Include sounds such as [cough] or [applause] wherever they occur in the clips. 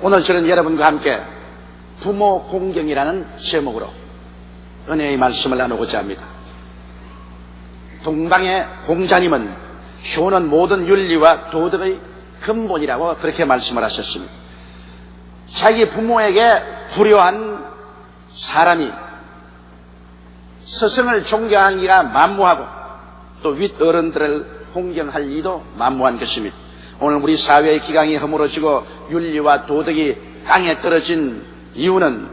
오늘 저는 여러분과 함께 부모 공경이라는 제목으로 은혜의 말씀을 나누고자 합니다. 동방의 공자님은 효는 모든 윤리와 도덕의 근본이라고 그렇게 말씀을 하셨습니다. 자기 부모에게 불효한 사람이 스승을 존경하기가 만무하고 또 윗어른들을 공경할 이도 만무한 것입니다. 오늘 우리 사회의 기강이 허물어지고 윤리와 도덕이 땅에 떨어진 이유는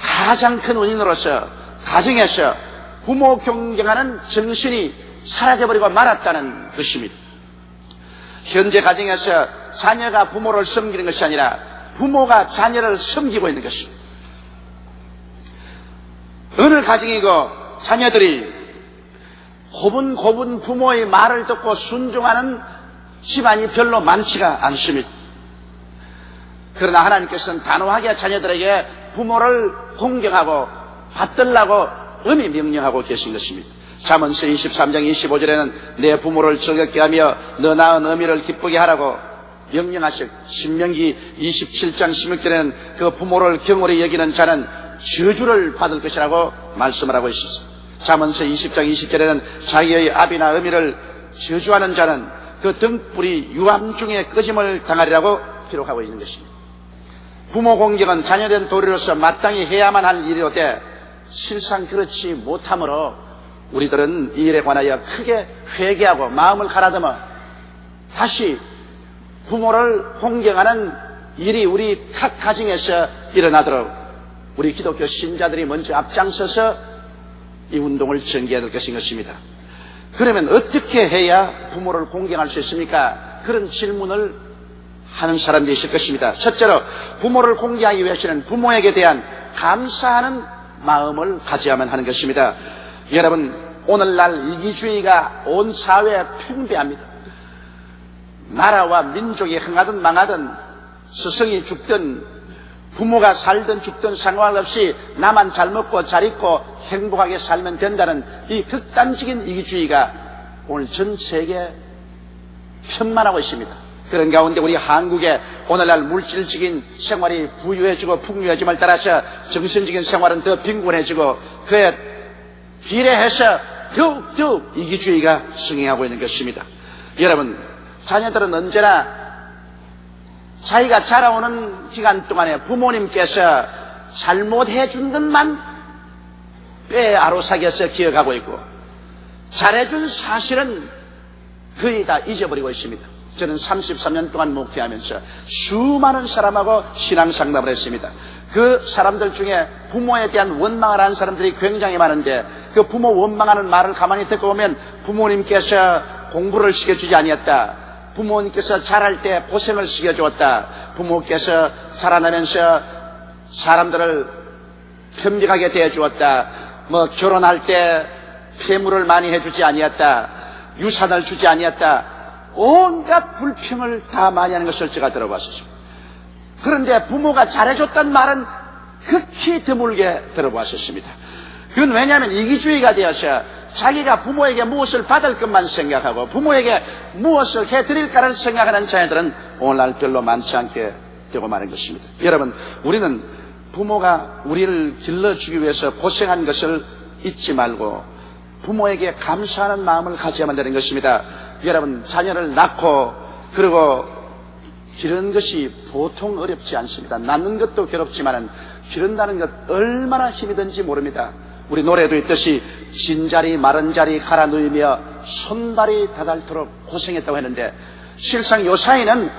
가장 큰 원인으로서 가정에서 부모 경경하는 정신이 사라져버리고 말았다는 것입니다. 현재 가정에서 자녀가 부모를 섬기는 것이 아니라 부모가 자녀를 섬기고 있는 것입니다. 어느 가정이고 자녀들이 고분고분 부모의 말을 듣고 순종하는 집안이 별로 많지가 않습니다. 그러나 하나님께서는 단호하게 자녀들에게 부모를 공경하고 받들라고 음이 명령하고 계신 것입니다. 잠언서 23장 25절에는 내 부모를 즐겁게 하며 너 낳은 어미를 기쁘게 하라고 명령하실 신명기 27장 16절에는 그 부모를 경홀히 여기는 자는 저주를 받을 것이라고 말씀을 하고 있습니다. 잠언서 20장 20절에는 자기의 아비나 어미를 저주하는 자는 그 등불이 유암 중에 꺼짐을 당하리라고 기록하고 있는 것입니다. 부모 공경은 자녀된 도리로서 마땅히 해야만 할 일이로되 실상 그렇지 못하므로 우리들은 이 일에 관하여 크게 회개하고 마음을 가라듬어 다시 부모를 공경하는 일이 우리 각 가정에서 일어나도록 우리 기독교 신자들이 먼저 앞장서서 이 운동을 전개해야 될 것인 것입니다. 그러면 어떻게 해야 부모를 공경할 수 있습니까? 그런 질문을 하는 사람들이 있을 것입니다. 첫째로 부모를 공경하기 위해서는 부모에게 대한 감사하는 마음을 가져야만 하는 것입니다. 여러분 오늘날 이기주의가 온 사회에 팽배합니다. 나라와 민족이 흥하든 망하든 스승이 죽든 부모가 살든 죽든 상관없이 나만 잘 먹고 잘 입고 행복하게 살면 된다는 이 극단적인 이기주의가 오늘 전 세계에 편만하고 있습니다. 그런 가운데 우리 한국의 오늘날 물질적인 생활이 부유해지고 풍요해짐을 따라서 정신적인 생활은 더 빈곤해지고 그에 비례해서 더욱더욱 이기주의가 승행하고 있는 것입니다. 여러분, 자녀들은 언제나 자기가 자라오는 기간 동안에 부모님께서 잘못해 준 것만 아로삭여서 기억하고 있고 잘해준 사실은 거의 다 잊어버리고 있습니다. 저는 33년 동안 목회하면서 수많은 사람하고 신앙 상담을 했습니다. 그 사람들 중에 부모에 대한 원망을 하는 사람들이 굉장히 많은데 그 부모 원망하는 말을 가만히 듣고 보면 부모님께서 공부를 시켜주지 아니었다. 부모님께서 자랄 때 고생을 시켜주었다. 부모께서 자라나면서 사람들을 편vik하게 대해주었다. 뭐 결혼할 때 폐물을 많이 해주지 아니었다. 유산을 주지 아니었다. 온갖 불평을 다 많이 하는 것을 제가 들어봤습니다. 그런데 부모가 잘해줬다는 말은 극히 드물게 들어봤었습니다. 그건 왜냐하면 이기주의가 되어서 자기가 부모에게 무엇을 받을 것만 생각하고 부모에게 무엇을 해드릴까를 생각하는 자녀들은 오늘날 별로 많지 않게 되고 마는 것입니다. 여러분, 우리는 부모가 우리를 길러주기 위해서 고생한 것을 잊지 말고 부모에게 감사하는 마음을 가져야만 되는 것입니다. 여러분, 자녀를 낳고 그리고 기르는 것이 보통 어렵지 않습니다. 낳는 것도 괴롭지만은 기른다는 것 얼마나 힘이 든지 모릅니다. 우리 노래도 있듯이 진자리 마른 자리 갈아 누이며 손발이 다닳도록 고생했다고 했는데 실상 요 사이는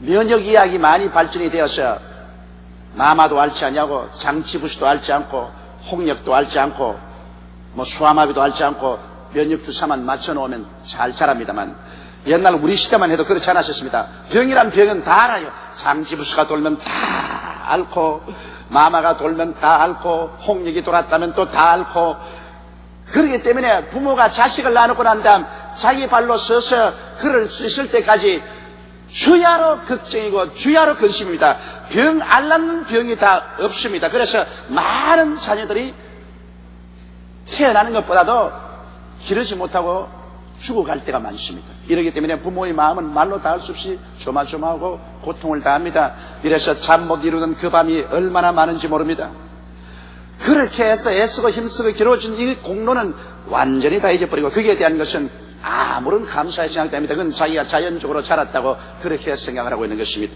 면역 이학이 많이 발전이 되어서 마마도 앓지 않냐고 장치부시도 앓지 않고 홍역도 앓지 않고 뭐 수화마비도 앓지 않고 면역 주사만 맞춰 놓으면 잘 자랍니다만 옛날 우리 시대만 해도 그렇지 않았었습니다. 병이란 병은 다 알아요. 장지부스가 돌면 다 앓고 마마가 돌면 다 앓고 홍역이 돌았다면 또 다 앓고 그렇기 때문에 부모가 자식을 낳아놓고 난 다음 자기 발로 서서 걸을 수 있을 때까지 주야로 걱정이고 주야로 근심입니다. 병 앓는 병이 다 없습니다. 그래서 많은 자녀들이 태어나는 것보다도 기르지 못하고 죽어갈 때가 많습니다. 이러기 때문에 부모의 마음은 말로 다 할 수 없이 조마조마하고 고통을 다합니다. 이래서 잠 못 이루는 그 밤이 얼마나 많은지 모릅니다. 그렇게 해서 애쓰고 힘쓰고 길어진 이 공로는 완전히 다 잊어버리고 거기에 대한 것은 아무런 감사의 생각됩니다. 그건 자기가 자연적으로 자랐다고 그렇게 생각을 하고 있는 것입니다.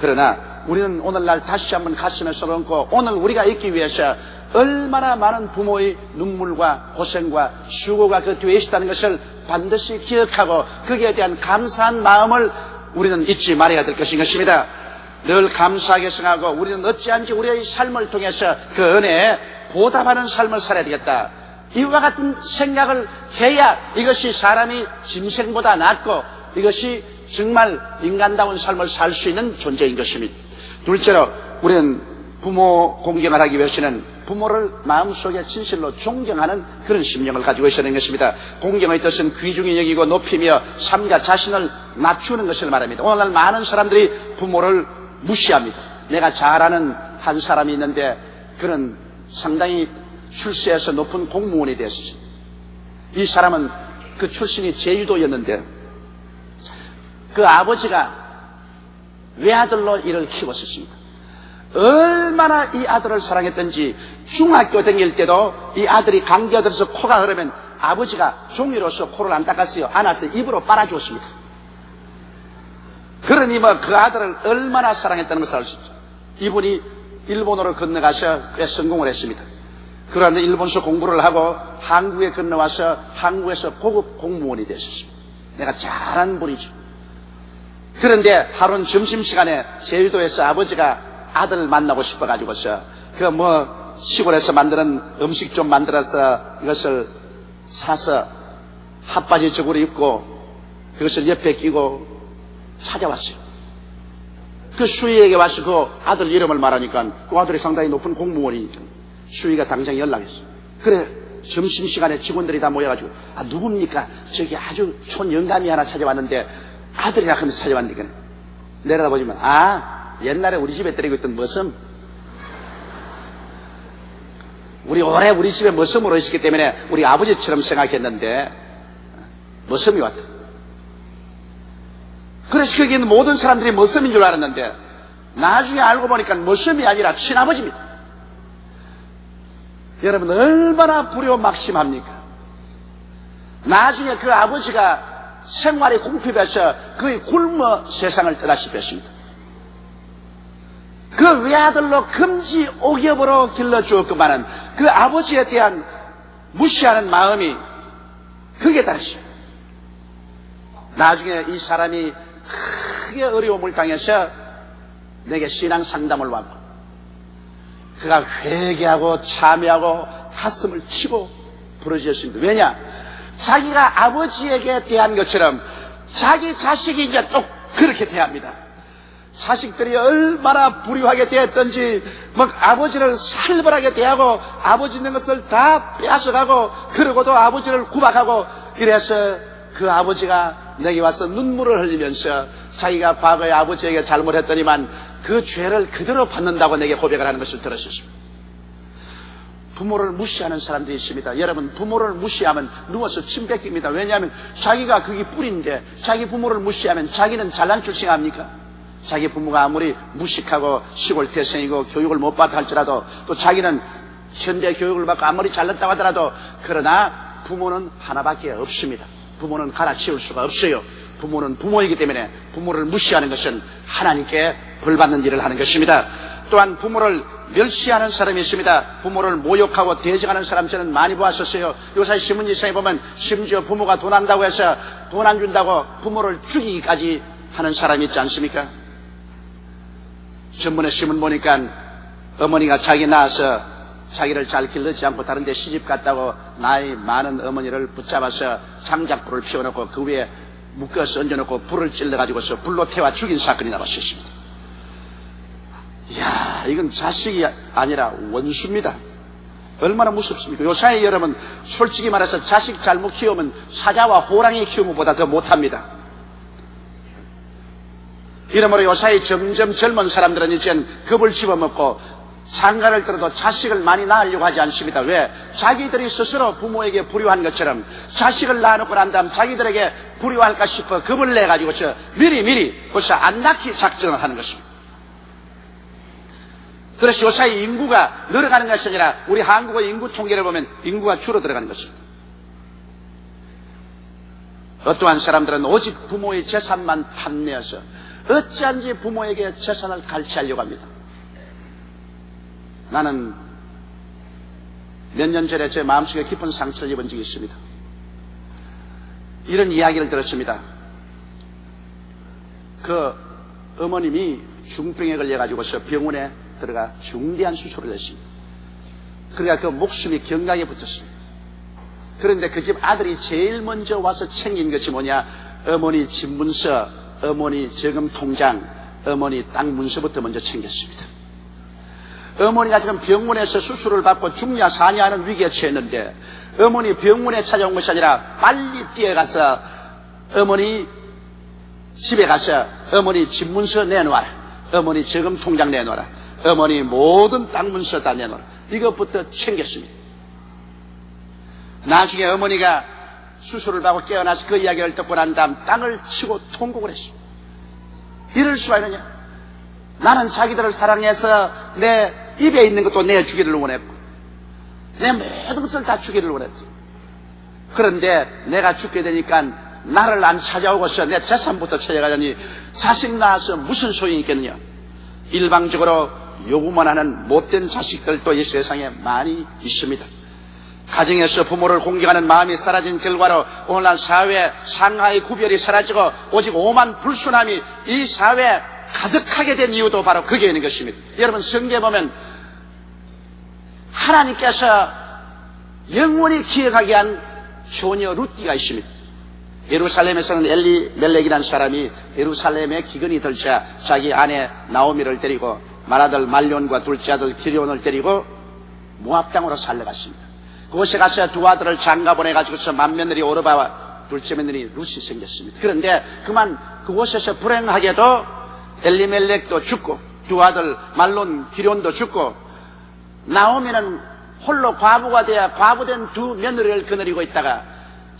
그러나 우리는 오늘날 다시 한번 가슴에 쏟아놓고 오늘 우리가 있기 위해서 얼마나 많은 부모의 눈물과 고생과 수고가 그 뒤에 있다는 것을 반드시 기억하고 거기에 대한 감사한 마음을 우리는 잊지 말아야 될 것인 것입니다. 늘 감사하게 생각하고 우리는 어찌한지 우리의 삶을 통해서 그 은혜에 보답하는 삶을 살아야 되겠다. 이와 같은 생각을 해야 이것이 사람이 짐승보다 낫고 이것이 정말 인간다운 삶을 살 수 있는 존재인 것입니다. 둘째로 우리는 부모 공경을 하기 위해서는 부모를 마음속에 진실로 존경하는 그런 심령을 가지고 있어야 하는 것입니다. 공경의 뜻은 귀중히 여기고 높이며 삶과 자신을 낮추는 것을 말합니다. 오늘날 많은 사람들이 부모를 무시합니다. 내가 잘 아는 한 사람이 있는데 그는 상당히 출세해서 높은 공무원이 됐었어요. 이 사람은 그 출신이 제주도였는데 그 아버지가 외아들로 이를 키웠었습니다. 얼마나 이 아들을 사랑했던지 중학교 다닐 때도 이 아들이 감기가 들어서 코가 흐르면 아버지가 종이로서 코를 안 닦았어요. 안아서 입으로 빨아주었습니다. 그러니 뭐 그 아들을 얼마나 사랑했다는 것을 알 수 있죠. 이분이 일본으로 건너가서 꽤 성공을 했습니다. 그런데 일본서 공부를 하고 한국에 건너와서 한국에서 고급 공무원이 됐었습니다. 내가 잘한 분이죠. 그런데 하루는 점심시간에 제주도에서 아버지가 아들 만나고 싶어가지고서 그 뭐 시골에서 만드는 음식 좀 만들어서 이것을 사서 핫바지 저고리 입고 그것을 옆에 끼고 찾아왔어요. 그 수희에게 와서 그 아들 이름을 말하니까 그 아들이 상당히 높은 공무원이니까 수희가 당장 연락했어요. 그래 점심시간에 직원들이 다 모여가지고 아 누굽니까? 저기 아주 촌 영감이 하나 찾아왔는데 아들이라 하면서 찾아왔는데 내려다보지만 아 옛날에 우리 집에 때리고 있던 머슴 우리 오래 우리 집에 머슴으로 있었기 때문에 우리 아버지처럼 생각했는데 머슴이 왔다. 그래서 거기 있는 모든 사람들이 머슴인 줄 알았는데 나중에 알고 보니까 머슴이 아니라 친아버지입니다. 여러분 얼마나 불효막심합니까? 나중에 그 아버지가 생활이 궁핍해서 거의 굶어 세상을 떠나시피 했습니다. 그 외아들로 금지 옥엽으로 길러주었구만은 그 아버지에 대한 무시하는 마음이 그게 다르죠. 나중에 이 사람이 크게 어려움을 당해서 내게 신앙 상담을 왔고 그가 회개하고 참여하고 가슴을 치고 부러졌습니다. 왜냐? 자기가 아버지에게 대한 것처럼 자기 자식이 이제 또 그렇게 대합니다. 자식들이 얼마나 불효하게 대했던지 막 아버지를 살벌하게 대하고 아버지 있는 것을 다 빼앗아가고 그러고도 아버지를 구박하고 이래서 그 아버지가 내게 와서 눈물을 흘리면서 자기가 과거에 아버지에게 잘못했더니만 그 죄를 그대로 받는다고 내게 고백을 하는 것을 들었습니다. 부모를 무시하는 사람들이 있습니다. 여러분, 부모를 무시하면 누워서 침 뱉깁니다. 왜냐하면 자기가 그게 뿌리인데 자기 부모를 무시하면 자기는 잘난 출생 합니까? 자기 부모가 아무리 무식하고 시골 태생이고 교육을 못 받아 할지라도 또 자기는 현대 교육을 받고 아무리 잘났다고 하더라도 그러나 부모는 하나밖에 없습니다. 부모는 갈아치울 수가 없어요. 부모는 부모이기 때문에 부모를 무시하는 것은 하나님께 벌받는 일을 하는 것입니다. 또한 부모를 멸시하는 사람이 있습니다. 부모를 모욕하고 대적하는 사람 저는 많이 보았었어요. 요새 신문지상에 보면 심지어 부모가 돈 한다고 해서 돈 안 준다고 부모를 죽이기까지 하는 사람이 있지 않습니까? 전번에 신문 보니까 어머니가 자기 낳아서 자기를 잘 길르지 않고 다른 데 시집 갔다고 나이 많은 어머니를 붙잡아서 장작불을 피워놓고 그 위에 묶어서 얹어놓고 불을 찔러가지고서 불로 태워 죽인 사건이 나왔었습니다. 이야, 이건 자식이 아니라 원수입니다. 얼마나 무섭습니까? 요사이 여러분, 솔직히 말해서 자식 잘못 키우면 사자와 호랑이 키우는 것보다 더 못합니다. 이러므로 요사이 점점 젊은 사람들은 이젠 겁을 집어먹고 장가를 들어도 자식을 많이 낳으려고 하지 않습니다. 왜? 자기들이 스스로 부모에게 불효한 것처럼 자식을 낳아놓고 난 다음 자기들에게 불효할까 싶어 겁을 내가지고서 미리 미리 벌써 안 낳기 작정을 하는 것입니다. 그래서 요사이 인구가 늘어가는 것이 아니라 우리 한국의 인구 통계를 보면 인구가 줄어들어가는 것입니다. 어떠한 사람들은 오직 부모의 재산만 탐내어서 어찌한지 부모에게 재산을 갈취하려고 합니다. 나는 몇 년 전에 제 마음속에 깊은 상처를 입은 적이 있습니다. 이런 이야기를 들었습니다. 그 어머님이 중병에 걸려가지고서 병원에 들어가 중대한 수술을 했습니다. 그러니까 그 목숨이 경각에 붙었습니다. 그런데 그 집 아들이 제일 먼저 와서 챙긴 것이 뭐냐? 어머니 집 문서, 어머니 저금 통장, 어머니 땅 문서부터 먼저 챙겼습니다. 어머니가 지금 병원에서 수술을 받고 죽냐 사냐 하는 위기에 처했는데 어머니 병원에 찾아온 것이 아니라 빨리 뛰어가서 어머니 집에 가서 어머니 집 문서 내놓아라. 어머니 저금 통장 내놓아라. 어머니 모든 땅 문서 다 내놓아라. 이것부터 챙겼습니다. 나중에 어머니가 수술을 받고 깨어나서 그 이야기를 듣고 난 다음 땅을 치고 통곡을 했습니다. 이럴 수가 있느냐? 나는 자기들을 사랑해서 내 입에 있는 것도 내주기를 원했고, 내 모든 것을 다 주기를 원했고, 그런데 내가 죽게 되니까 나를 안 찾아오고서 내 재산부터 찾아가자니 자식 낳아서 무슨 소용이 있겠느냐? 일방적으로 요구만 하는 못된 자식들도 이 세상에 많이 있습니다. 가정에서 부모를 공경하는 마음이 사라진 결과로 오늘날 사회 상하의 구별이 사라지고 오직 오만 불순함이 이 사회에 가득하게 된 이유도 바로 그게 있는 것입니다. 여러분 성경에 보면 하나님께서 영원히 기억하게 한 효녀 룻기가 있습니다. 예루살렘에서는 엘리 멜렉이라는 사람이 예루살렘에 기근이 들자 자기 아내 나오미를 데리고 맏아들 말론과 둘째 아들 기리온을 데리고 모압 땅으로 살려갔습니다. 그곳에 가서 두 아들을 장가 보내가지고서 맏며느리 오르바와 둘째 며느리 룻이 생겼습니다. 그런데 그만 그곳에서 불행하게도 엘리멜렉도 죽고 두 아들 말론 기론도 죽고 나오미는 홀로 과부가 되어 과부된 두 며느리를 거느리고 있다가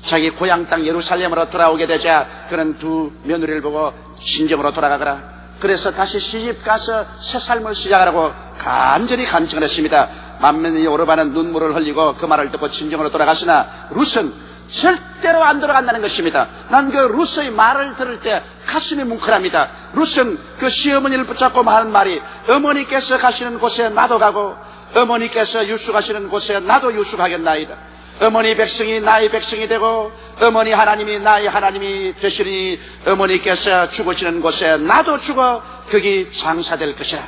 자기 고향 땅 예루살렘으로 돌아오게 되자 그는 두 며느리를 보고 신정으로 돌아가거라. 그래서 다시 시집 가서 새 삶을 시작하라고 간절히 간청을 했습니다. 만면이 오르바는 눈물을 흘리고 그 말을 듣고 진정으로 돌아갔으나 룻은 절대로 안 돌아간다는 것입니다. 난그 룻의 말을 들을 때 가슴이 뭉클합니다. 룻은 그 시어머니를 붙잡고 하는 말이 어머니께서 가시는 곳에 나도 가고 어머니께서 유숙하시는 곳에 나도 유숙하겠나이다. 어머니 백성이 나의 백성이 되고 어머니 하나님이 나의 하나님이 되시니 어머니께서 죽으시는 곳에 나도 죽어 거기 장사될 것이라.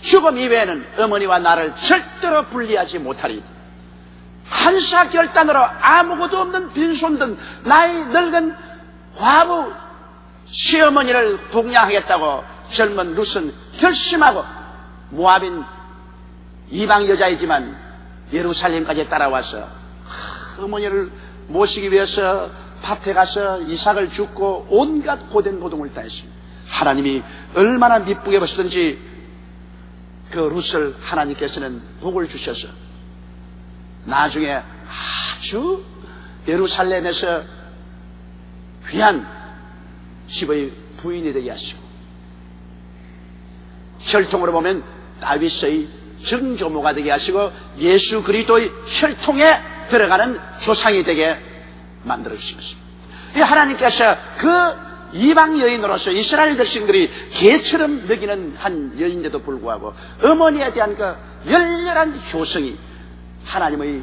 죽음 이외에는 어머니와 나를 절대로 분리하지 못하리이다. 한사 결단으로 아무것도 없는 빈손든 나이 늙은 과부 시어머니를 복양하겠다고 젊은 룻은 결심하고 모압인 이방 여자이지만 예루살렘까지 따라와서 어머니를 모시기 위해서 밭에 가서 이삭을 죽고 온갖 고된 노동을 다했습니다. 하나님이 얼마나 미쁘게 보시든지 그 룻을 하나님께서는 복을 주셔서 나중에 아주 예루살렘에서 귀한 집의 부인이 되게 하시고 혈통으로 보면 다윗의 정조모가 되게 하시고 예수 그리스도의 혈통에 들어가는 조상이 되게 만들어 주신 것입니다. 이 하나님께서 그 이방 여인으로서 이스라엘 백성들이 개처럼 먹이는 한 여인데도 불구하고 어머니에 대한 그 열렬한 효성이 하나님의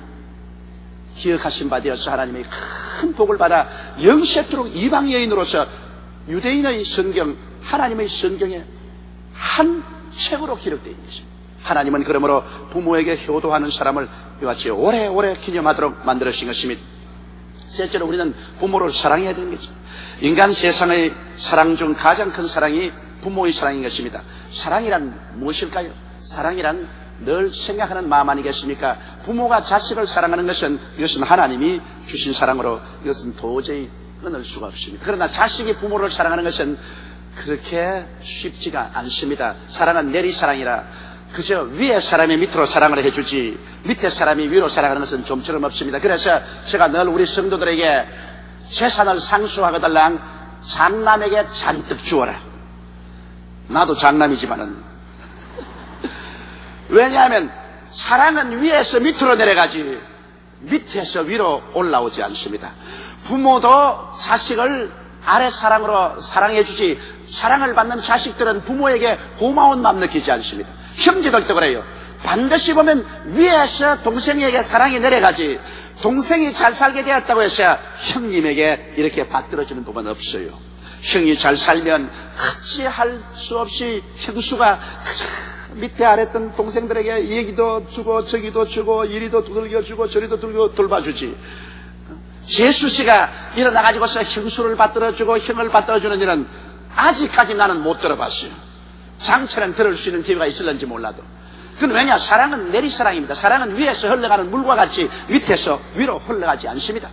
기억하신 바 되어서 하나님의 큰 복을 받아 영세토록 이방 여인으로서 유대인의 성경, 하나님의 성경에 한 책으로 기록되어 있는 것입니다. 하나님은 그러므로 부모에게 효도하는 사람을 이같이 오래오래 기념하도록 만들으신 것입니다. 셋째로 우리는 부모를 사랑해야 되는 것입니다. 인간 세상의 사랑 중 가장 큰 사랑이 부모의 사랑인 것입니다. 사랑이란 무엇일까요? 사랑이란 늘 생각하는 마음 아니겠습니까? 부모가 자식을 사랑하는 것은 이것은 하나님이 주신 사랑으로 이것은 도저히 끊을 수가 없습니다. 그러나 자식이 부모를 사랑하는 것은 그렇게 쉽지가 않습니다. 사랑은 내리 사랑이라 그저 위에 사람이 밑으로 사랑을 해주지 밑에 사람이 위로 사랑하는 것은 좀처럼 없습니다. 그래서 제가 늘 우리 성도들에게 재산을 상수하거들랑 장남에게 잔뜩 주어라. 나도 장남이지만은 [laughs] 왜냐하면 사랑은 위에서 밑으로 내려가지 밑에서 위로 올라오지 않습니다. 부모도 자식을 아래 사랑으로 사랑해주지 사랑을 받는 자식들은 부모에게 고마운 마음 느끼지 않습니다. 형제들도 그래요. 반드시 보면 위에서 동생에게 사랑이 내려가지 동생이 잘 살게 되었다고 해서 형님에게 이렇게 받들어주는 법은 없어요. 형이 잘 살면 어찌할 수 없이 형수가 밑에 아랬던 동생들에게 얘기도 주고 저기도 주고 이리도 두들겨 주고 저리도 두들겨 돌봐주지. 예수 씨가 일어나가지고서 형수를 받들어주고 형을 받들어주는 일은 아직까지 나는 못 들어봤어요. 장처럼 들을 수 있는 기회가 있을는지 몰라도. 그건 왜냐? 사랑은 내리사랑입니다. 사랑은 위에서 흘러가는 물과 같이 밑에서 위로 흘러가지 않습니다.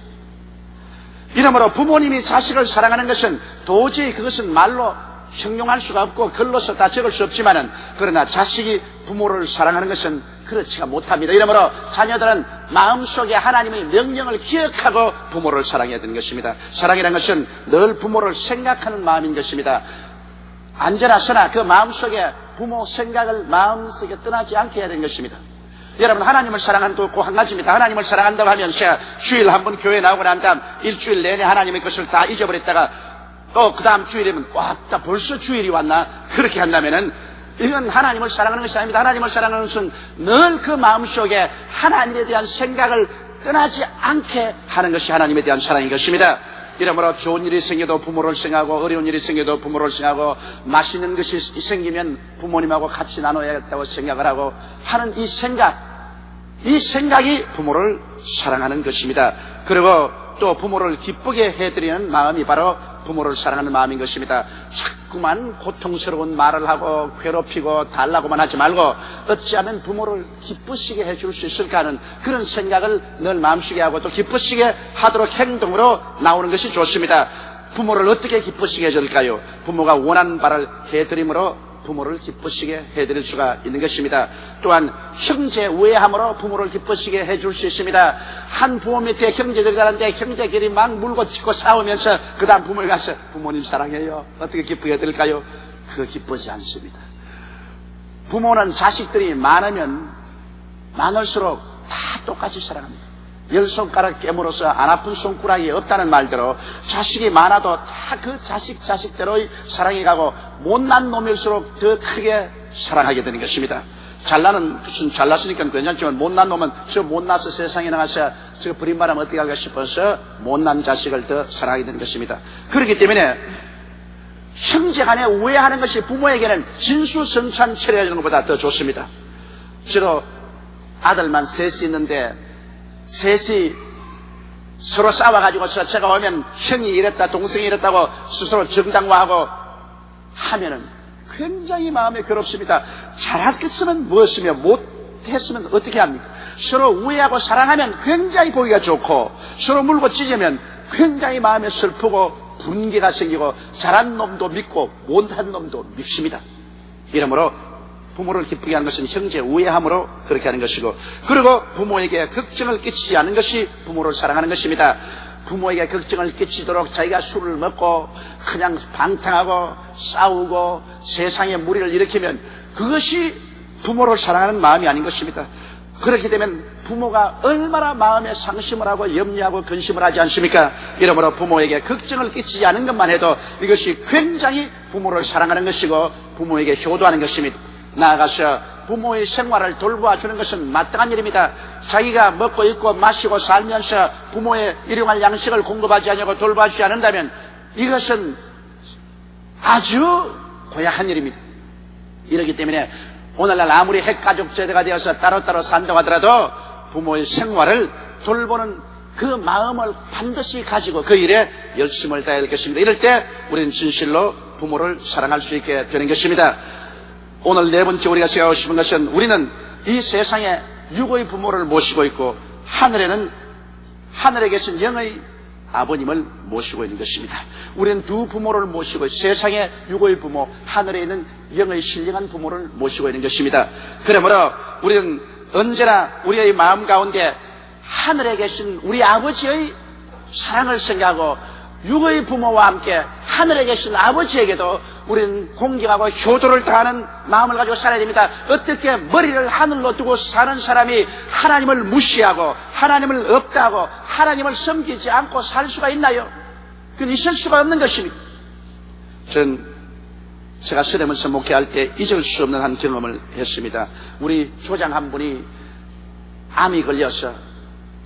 이러므로 부모님이 자식을 사랑하는 것은 도저히 그것은 말로 형용할 수가 없고 글로서 다 적을 수 없지만은 그러나 자식이 부모를 사랑하는 것은 그렇지가 못합니다. 이러므로 자녀들은 마음속에 하나님의 명령을 기억하고 부모를 사랑해야 되는 것입니다. 사랑이라는 것은 늘 부모를 생각하는 마음인 것입니다. 안전하 서나 그 마음속에 부모 생각을 마음속에 떠나지 않게 해야 되는 것입니다. 여러분 하나님을 사랑하는 또한 가지입니다. 하나님을 사랑한다고 하면 제가 주일 한 번 교회 나오고 난 다음 일주일 내내 하나님의 것을 다 잊어버렸다가 또 그 다음 주일이면 왔다 벌써 주일이 왔나 그렇게 한다면은 이건 하나님을 사랑하는 것이 아닙니다. 하나님을 사랑하는 것은 늘 그 마음속에 하나님에 대한 생각을 떠나지 않게 하는 것이 하나님에 대한 사랑인 것입니다. 이러므로 좋은 일이 생겨도 부모를 생각하고 어려운 일이 생겨도 부모를 생각하고 맛있는 것이 생기면 부모님하고 같이 나눠야겠다고 생각을 하고 하는 이 생각 이 생각이 부모를 사랑하는 것입니다. 그리고 또 부모를 기쁘게 해드리는 마음이 바로 부모를 사랑하는 마음인 것입니다. 자꾸만 고통스러운 말을 하고 괴롭히고 달라고만 하지 말고 어찌하면 부모를 기쁘시게 해줄 수 있을까 하는 그런 생각을 늘 마음속에 하고 또 기쁘시게 하도록 행동으로 나오는 것이 좋습니다. 부모를 어떻게 기쁘시게 해줄까요? 부모가 원하는 바를 해드림으로 부모를 기쁘시게 해드릴 수가 있는 것입니다. 또한 형제 우애함으로 부모를 기쁘시게 해줄 수 있습니다. 한 부모 밑에 형제들이 가는데 형제끼리 막 물고 찢고 싸우면서 그 다음 부모를 가서 부모님 사랑해요. 어떻게 기쁘게 해드릴까요? 그거 기쁘지 않습니다. 부모는 자식들이 많으면 많을수록 다 똑같이 사랑합니다. 열 손가락 깨물어서 안 아픈 손가락이 없다는 말대로 자식이 많아도 다 그 자식 자식대로의 사랑이 가고 못난 놈일수록 더 크게 사랑하게 되는 것입니다. 잘나는 무슨 잘났으니까 괜찮지만 못난 놈은 저 못나서 세상에 나가서 저 버림바람 어떻게 할까 싶어서 못난 자식을 더 사랑하게 되는 것입니다. 그렇기 때문에 형제 간에 우애하는 것이 부모에게는 진수성찬 처리하는 것보다 더 좋습니다. 저도 아들만 셋이 있는데 셋이 서로 싸워가지고서 제가 오면 형이 이랬다 동생이 이랬다고 스스로 정당화하고 하면은 굉장히 마음에 괴롭습니다. 잘했으면 무엇이며 못했으면 어떻게 합니까? 서로 우애하고 사랑하면 굉장히 보기가 좋고 서로 물고 찢으면 굉장히 마음에 슬프고 분개가 생기고 잘한 놈도 믿고 못한 놈도 밉습니다. 이러므로 부모를 기쁘게 하는 것은 형제 우애함으로 그렇게 하는 것이고 그리고 부모에게 걱정을 끼치지 않는 것이 부모를 사랑하는 것입니다. 부모에게 걱정을 끼치도록 자기가 술을 먹고 그냥 방탕하고 싸우고 세상에 무리를 일으키면 그것이 부모를 사랑하는 마음이 아닌 것입니다. 그렇게 되면 부모가 얼마나 마음에 상심을 하고 염려하고 근심을 하지 않습니까? 이러므로 부모에게 걱정을 끼치지 않은 것만 해도 이것이 굉장히 부모를 사랑하는 것이고 부모에게 효도하는 것입니다. 나아가서 부모의 생활을 돌보아 주는 것은 마땅한 일입니다. 자기가 먹고 입고 마시고 살면서 부모의 일용할 양식을 공급하지 않고 돌봐주지 않는다면 이것은 아주 고약한 일입니다. 이렇기 때문에 오늘날 아무리 핵가족 제대가 되어서 따로따로 산다고 하더라도 부모의 생활을 돌보는 그 마음을 반드시 가지고 그 일에 열심을 다해야 할 것입니다. 이럴 때 우리는 진실로 부모를 사랑할 수 있게 되는 것입니다. 오늘 네 번째 우리가 생각하고 싶은 것은 우리는 이 세상에 육의 부모를 모시고 있고 하늘에는 하늘에 계신 영의 아버님을 모시고 있는 것입니다. 우리는 두 부모를 모시고 세상의 육의 부모, 하늘에 있는 영의 신령한 부모를 모시고 있는 것입니다. 그러므로 우리는 언제나 우리의 마음 가운데 하늘에 계신 우리 아버지의 사랑을 생각하고 육의 부모와 함께 하늘에 계신 아버지에게도 우리는 공경하고 효도를 다하는 마음을 가지고 살아야 됩니다. 어떻게 머리를 하늘로 두고 사는 사람이 하나님을 무시하고 하나님을 없다고 하나님을 섬기지 않고 살 수가 있나요? 그건 있을 수가 없는 것입니다. 전 제가 서lem에서 목회할 때 잊을 수 없는 한 경험을 했습니다. 우리 조장 한 분이 암이 걸려서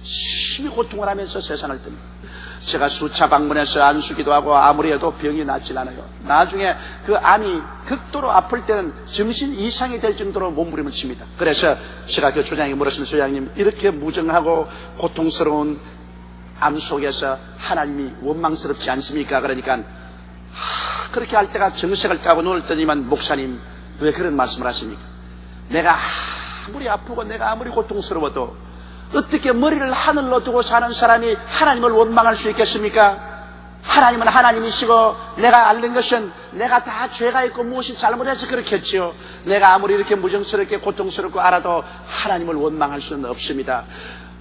심히 고통을 하면서 세상을 뜹니다. 제가 수차 방문해서 안수기도 하고 아무리 해도 병이 낫질 않아요. 나중에 그 암이 극도로 아플 때는 정신 이상이 될 정도로 몸부림을 칩니다. 그래서 제가 그 조장에게 물었습니다. 조장님, 이렇게 무정하고 고통스러운 암 속에서 하나님이 원망스럽지 않습니까? 그러니까 하, 그렇게 할 때가 정색을 까고 누울 때니만 목사님 왜 그런 말씀을 하십니까? 내가 아무리 아프고 내가 아무리 고통스러워도 어떻게 머리를 하늘로 두고 사는 사람이 하나님을 원망할 수 있겠습니까? 하나님은 하나님이시고 내가 앓는 것은 내가 다 죄가 있고 무엇이 잘못해서 그렇겠지요. 내가 아무리 이렇게 무정스럽게 고통스럽고 알아도 하나님을 원망할 수는 없습니다.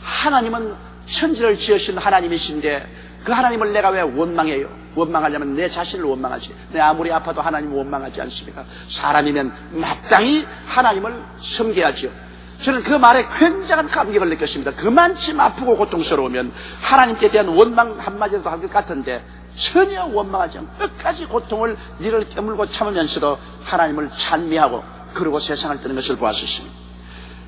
하나님은 천지를 지으신 하나님이신데 그 하나님을 내가 왜 원망해요? 원망하려면 내 자신을 원망하지. 내 아무리 아파도 하나님을 원망하지 않습니까? 사람이면 마땅히 하나님을 섬겨야지요. 저는 그 말에 굉장한 감격을 느꼈습니다. 그만큼 아프고 고통스러우면 하나님께 대한 원망 한마디라도 할 것 같은데 전혀 원망하지 않고 끝까지 고통을 니를 깨물고 참으면서도 하나님을 찬미하고 그러고 세상을 뜨는 것을 보았습니다.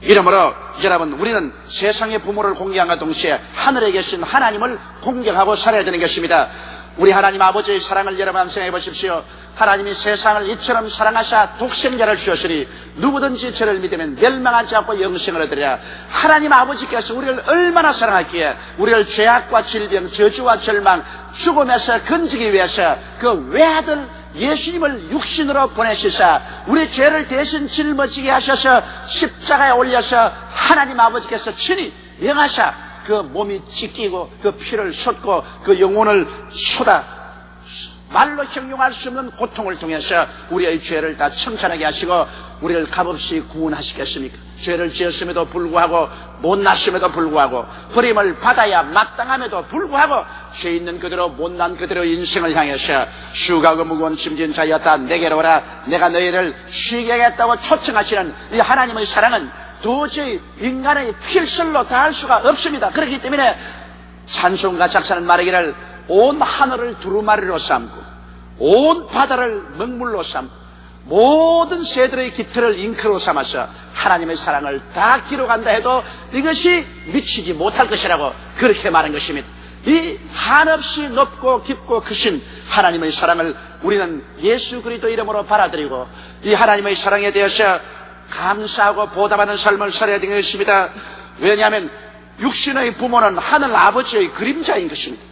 이러므로 여러분 우리는 세상의 부모를 공경함과 동시에 하늘에 계신 하나님을 공경하고 살아야 되는 것입니다. 우리 하나님 아버지의 사랑을 여러분 생각해 보십시오. 하나님이 세상을 이처럼 사랑하사 독생자를 주었으니 누구든지 저를 믿으면 멸망하지 않고 영생을 얻으리라. 하나님 아버지께서 우리를 얼마나 사랑하기에 우리를 죄악과 질병, 저주와 절망, 죽음에서 건지기 위해서 그 외아들 예수님을 육신으로 보내시사 우리 죄를 대신 짊어지게 하셔서 십자가에 올려서 하나님 아버지께서 친히 명하사 그 몸이 찢기고 그 피를 쏟고 그 영혼을 쏟아 말로 형용할 수 없는 고통을 통해서 우리의 죄를 다 청산하게 하시고 우리를 값없이 구원하시겠습니까? 죄를 지었음에도 불구하고 못났음에도 불구하고 버림을 받아야 마땅함에도 불구하고 죄 있는 그대로 못난 그대로 인생을 향해서 슈가고 무거운 짐진 자였다 내게로 오라 내가 너희를 쉬게 하겠다고 초청하시는 이 하나님의 사랑은 도저히 인간의 필설로 다 할 수가 없습니다. 그렇기 때문에 찬송가 작사는 말하기를 온 하늘을 두루마리로 삼고 온 바다를 먹물로 삼고 모든 새들의 깃털을 잉크로 삼아서 하나님의 사랑을 다 기록한다 해도 이것이 미치지 못할 것이라고 그렇게 말한 것입니다. 이 한없이 높고 깊고 크신 하나님의 사랑을 우리는 예수 그리스도 이름으로 받아들이고 이 하나님의 사랑에 대해서 감사하고 보답하는 삶을 살아야 되는 것입니다. 왜냐하면 육신의 부모는 하늘 아버지의 그림자인 것입니다.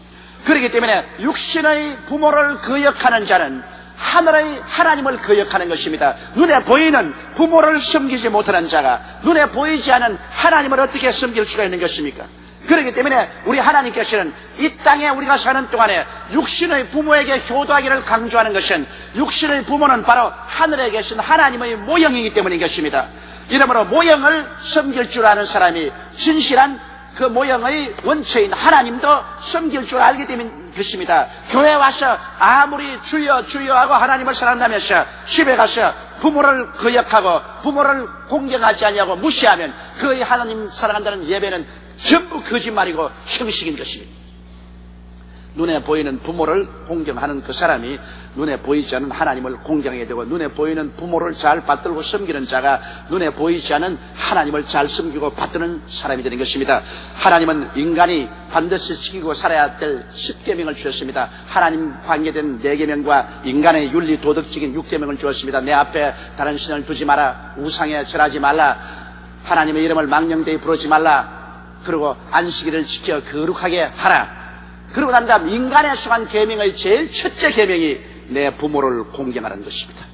그렇기 때문에 육신의 부모를 거역하는 자는 하늘의 하나님을 거역하는 것입니다. 눈에 보이는 부모를 섬기지 못하는 자가 눈에 보이지 않은 하나님을 어떻게 섬길 수가 있는 것입니까? 그렇기 때문에 우리 하나님께서는 이 땅에 우리가 사는 동안에 육신의 부모에게 효도하기를 강조하는 것은 육신의 부모는 바로 하늘에 계신 하나님의 모형이기 때문인 것입니다. 이러므로 모형을 섬길 줄 아는 사람이 진실한 그 모형의 원체인 하나님도 섬길 줄 알기 때문인 것입니다. 교회 와서 아무리 주여 주여 하고 하나님을 사랑한다면서 집에 가서 부모를 거역하고 부모를 공경하지 아니하고 무시하면 그 하나님 사랑한다는 예배는 전부 거짓말이고 형식인 것입니다. 눈에 보이는 부모를 공경하는 그 사람이 눈에 보이지 않는 하나님을 공경하게 되고 눈에 보이는 부모를 잘 받들고 섬기는 자가 눈에 보이지 않는 하나님을 잘 섬기고 받드는 사람이 되는 것입니다. 하나님은 인간이 반드시 지키고 살아야 될 10계명을 주셨습니다. 하나님 관계된 4계명과 인간의 윤리 도덕적인 6계명을 주었습니다. 내 앞에 다른 신을 두지 마라. 우상에 절하지 말라. 하나님의 이름을 망령되이 부르지 말라. 그리고 안식일을 지켜 거룩하게 하라. 그러고 난 다음 인간에 속한 계명의 제일 첫째 계명이 내 부모를 공경하는 것입니다.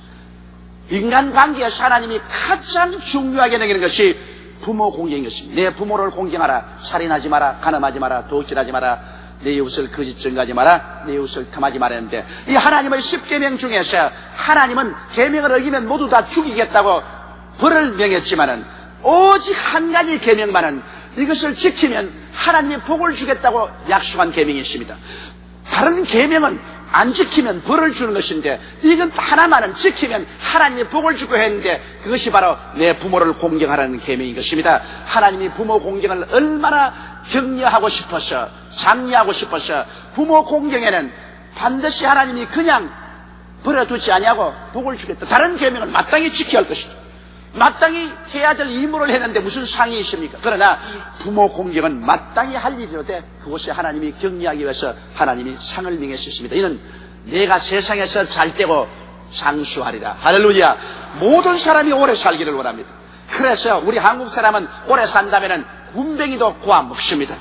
인간 관계에서 하나님이 가장 중요하게 여기는 것이 부모 공경인 것입니다. 내 부모를 공경하라. 살인하지 마라. 간음하지 마라. 도둑질하지 마라. 내 이웃을 거짓 증가하지 마라 내 이웃을 탐하지 마라 했는데 이 하나님의 십계명 중에서 하나님은 계명을 어기면 모두 다 죽이겠다고 벌을 명했지만은 오직 한 가지 계명만은 이것을 지키면 하나님이 복을 주겠다고 약속한 계명이 있습니다. 다른 계명은 안 지키면 벌을 주는 것인데 이건 하나만은 지키면 하나님이 복을 주고 했는데 그것이 바로 내 부모를 공경하라는 계명인 것입니다. 하나님이 부모 공경을 얼마나 격려하고 싶어서 장려하고 싶어서 부모 공경에는 반드시 하나님이 그냥 버려두지 아니하고 복을 주겠다. 다른 계명은 마땅히 지켜야 할 것이죠. 마땅히 해야 될 임무를 했는데 무슨 상이 있습니까? 그러나 부모 공경은 마땅히 할 일이로되 그것이 하나님이 격려하기 위해서 하나님이 상을 명했었습니다. 이는 내가 세상에서 잘 되고 장수하리라. 할렐루야. 모든 사람이 오래 살기를 원합니다. 그래서 우리 한국 사람은 오래 산다면 군뱅이도 구워 먹습니다.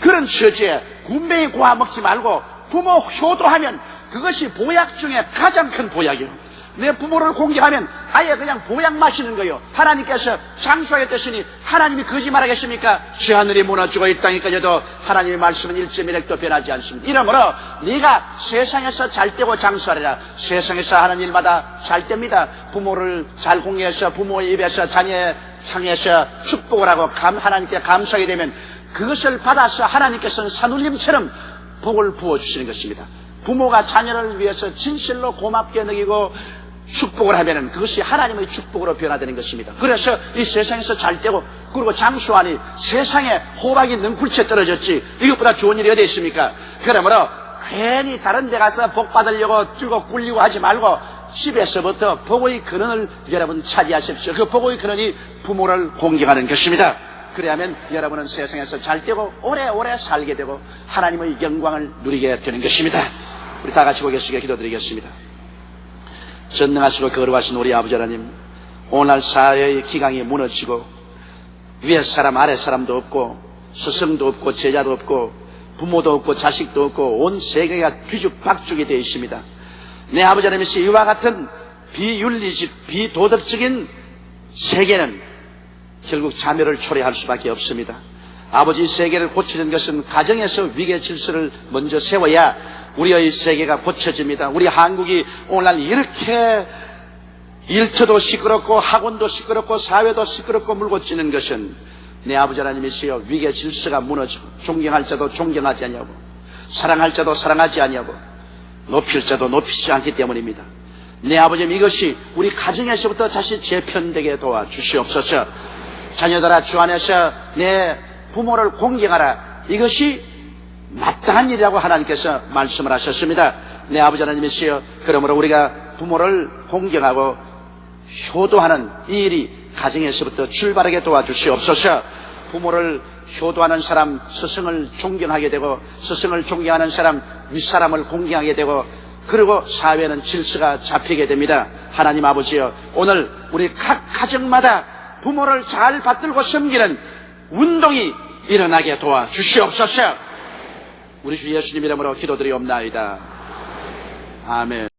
그런 처지에 군뱅이 구워 먹지 말고 부모 효도하면 그것이 보약 중에 가장 큰 보약이에요. 내 부모를 공경하면 아예 그냥 보약 마시는 거예요. 하나님께서 장수하겠다시니 하나님이 거짓말하겠습니까? 저 하늘이 무너지고 이 땅이 꺼져도 하나님의 말씀은 일점일액도 변하지 않습니다. 이러므로 네가 세상에서 잘 되고 장수하리라. 세상에서 하는 일마다 잘 됩니다. 부모를 잘 공경해서 부모의 입에서 자녀의 향해서 축복을 하고 감, 하나님께 감사하게 되면 그것을 받아서 하나님께서는 산울림처럼 복을 부어주시는 것입니다. 부모가 자녀를 위해서 진실로 고맙게 느끼고 축복을 하면은 그것이 하나님의 축복으로 변화되는 것입니다. 그래서 이 세상에서 잘 되고 그리고 장수하니 세상에 호박이 능굴채 떨어졌지 이것보다 좋은 일이 어디 있습니까? 그러므로 괜히 다른 데 가서 복 받으려고 뛰고 굴리고 하지 말고 집에서부터 복의 근원을 여러분 차지하십시오. 그 복의 근원이 부모를 공경하는 것입니다. 그래야면 여러분은 세상에서 잘 되고 오래오래 살게 되고 하나님의 영광을 누리게 되는 것입니다. 우리 다 같이 고개시게 기도드리겠습니다. 전능하시고 거룩하신 우리 아버지 하나님 오늘 사회의 기강이 무너지고 위에 사람 아래 사람도 없고 스승도 없고 제자도 없고 부모도 없고 자식도 없고 온 세계가 뒤죽박죽이 되어 있습니다. 내 아버지 하나님이 이와 같은 비윤리적 비도덕적인 세계는 결국 자멸을 초래할 수밖에 없습니다. 아버지 세계를 고치는 것은 가정에서 위계 질서를 먼저 세워야 우리의 세계가 고쳐집니다. 우리 한국이 오늘날 이렇게 일터도 시끄럽고 학원도 시끄럽고 사회도 시끄럽고 물고 찌는 것은 내 아버지 하나님이시여 위계 질서가 무너지고 존경할 자도 존경하지 아니하고 사랑할 자도 사랑하지 아니하고 높일 자도 높이지 않기 때문입니다. 내 아버지 이것이 우리 가정에서부터 다시 재편되게 도와주시옵소서. 자녀들아 주 안에서 내 부모를 공경하라. 이것이 마땅한 일이라고 하나님께서 말씀을 하셨습니다. 내 아버지 하나님이시여 그러므로 우리가 부모를 공경하고 효도하는 이 일이 가정에서부터 출발하게 도와주시옵소서. 부모를 효도하는 사람 스승을 존경하게 되고 스승을 존경하는 사람 윗사람을 공경하게 되고 그리고 사회는 질서가 잡히게 됩니다. 하나님 아버지여 오늘 우리 각 가정마다 부모를 잘 받들고 섬기는 운동이 일어나게 도와주시옵소서. 우리 주 예수님 이름으로 기도드리옵나이다. 아멘.